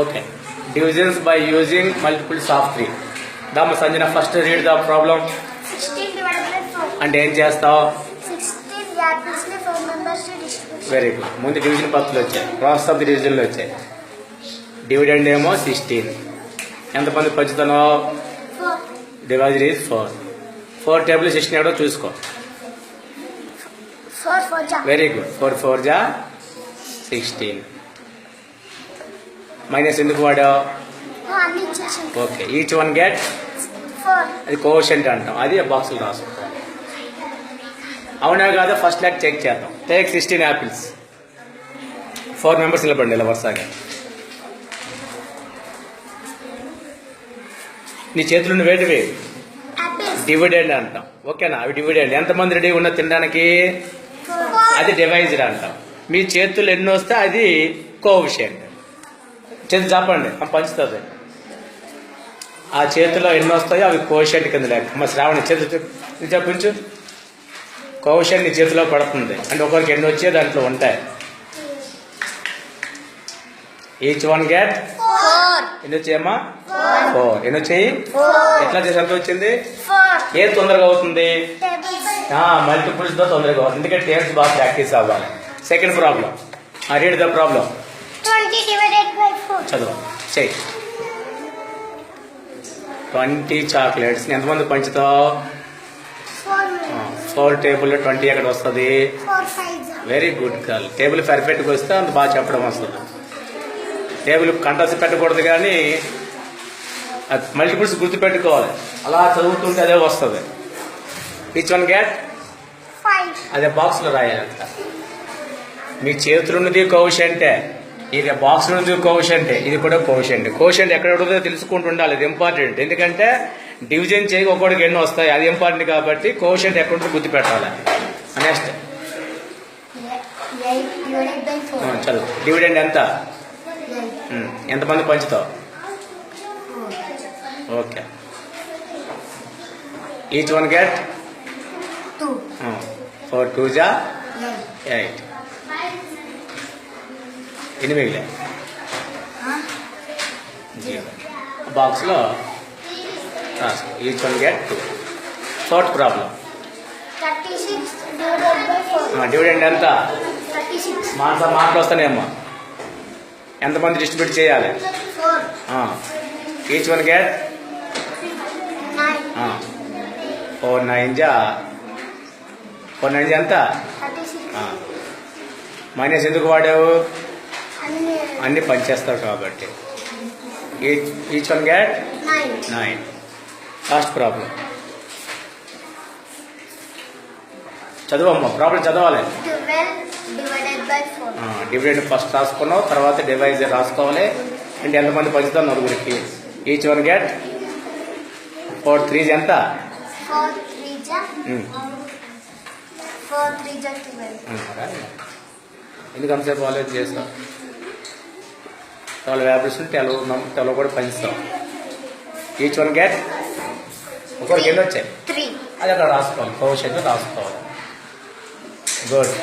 Okay divisions by using Damma Sanjana first read the problem sixteen divided by four అంటే ఏం చేస్తావు? Very good ముందు division పత్తులు వచ్చాయి. ప్రాసెస్ ఆఫ్ ది డివిజన్లు వచ్చాయి. డివిడెండ్ ఏమో సిక్స్టీన్ ఎంతమంది పంచుతున్నావు? Divisor is four four table sixteen ఎవడో చూసుకో. వెరీ గుడ్ ఫోర్ ఫోర్ జా సిక్స్టీన్ మైనస్ ఎందుకు వాడావు? ఓకే ఈచ్ వన్ గెట్ అది కోషంట్ అంటాం. అది బాక్సులు రాసుకుంటాం అవునా కాదా? ఫస్ట్ ల్యాక్ చెక్ చేద్దాం. Take sixteen apples four members నిలబడండి ఇలా వరుసగా. నీ చేతులు వేటివి డివిడెండ్ అంటాం. ఓకేనా అవి డివిడెండ్ ఎంతమంది రెడీ ఉన్న తినడానికి? అది డివైజర్ అంటాం. మీ చేతులు ఎన్ని వస్తే అది కోవిషియంట్ చేతి చెప్పండి ఆ పంచుతుంది. ఆ చేతిలో ఎన్ని వస్తాయో అవి కోవిషియంట్ కింద లెక్క మా శ్రావణి చేతి చెప్పించు కోవిషియంట్ నీ చేతిలో పడుతుంది. అంటే ఒకరికి ఎన్ని వచ్చే దాంట్లో ఉంటాయి. ఈచ్ వన్ గెట్ ఫోర్ ఎన్ని వచ్చాయమ్మా ఫోర్ ఎన్ని వచ్చాయి? ఎట్లా చేసి ఎంత వచ్చింది? ఏది తొందరగా అవుతుంది? టేబుల్స్ మల్టిపుల్స్తో తొందరగా అవుతుంది. ఎందుకంటే టేబుల్స్ బాగా ప్రాక్టీస్ అవ్వాలి. Second problem read the problem twenty divided by four చదువు. చెయ్యి ట్వంటీ చాక్లెట్స్. ఎంతమంది పంచుతావు? ఫోర్. టేబుల్ ట్వంటీ ఎక్కడ వస్తుంది? Very good girl. టేబుల్ పర్ఫెక్ట్గా వస్తే అంత బాగా చెప్పడం వస్తుంది టేబుల్ కంటసి పెట్టకూడదు కానీ మల్టిపుల్స్ గుర్తుపెట్టుకోవాలి. అలా చదువుతుంటే అదే వస్తుంది. Each one get five. అదే బాక్స్లో రాయాలంట మీ చేతులు ఉన్నది కోవిషంటే ఇది బాక్స్ ఉన్నది కోవిషంటే ఇది కూడా కోవిషంట్ కోవిషంట్ ఎక్కడ ఉంటుందో తెలుసుకుంటూ ఉండాలి. ఇది ఇంపార్టెంట్ ఎందుకంటే డివిజన్ చేయక ఒక్కొక్కడికి ఎన్నో వస్తాయి. అది ఇంపార్టెంట్ కాబట్టి కోవిషంట్ ఎక్కడ ఉంటుందో గుర్తు పెట్టాలి నెక్స్ట్ చదువు. డివిడెండ్ ఎంత? ఎంతమంది పంచుతావు? Okay. Each one get four two జా ఎయిట్ ఎన్ని మిగిలే బాక్స్లో each one get two fourth problem divided ఎంత? సిక్స్ మాటలు వస్తానేమ్మా ఎంతమంది డిస్ట్రిబ్యూట్ చేయాలి? Each one get four nine జా. ఫోర్ నైన్ జా ఎంత? మైనస్ ఎందుకు వాడావు? అన్ని పనిచేస్తావు కాబట్టి. Each each one get nine last problem చదవమ్మా problem చదవాలి. డివైడెడ్ ఫస్ట్ రాసుకున్నావు తర్వాత డివైజర్ రాసుకోవాలి. అంటే ఎంతమంది పంచుతాం నలుగురికి? Each one get four three ఎంత? Hmm. ఎందుకు అంతసేపు ఆలోచన చేస్తాం ట్వెల్వ్ యాపిల్స్ ట్వెల్వ్ ట్వెల్వ్ కూడా పంచుతాం ఈచ్ వన్ గెట్ ఒకరికి ఎన్ని వచ్చాయి త్రీ అది అక్కడ రాసుకోవాలి భవిష్యత్తు రాసుకోవాలి గుడ్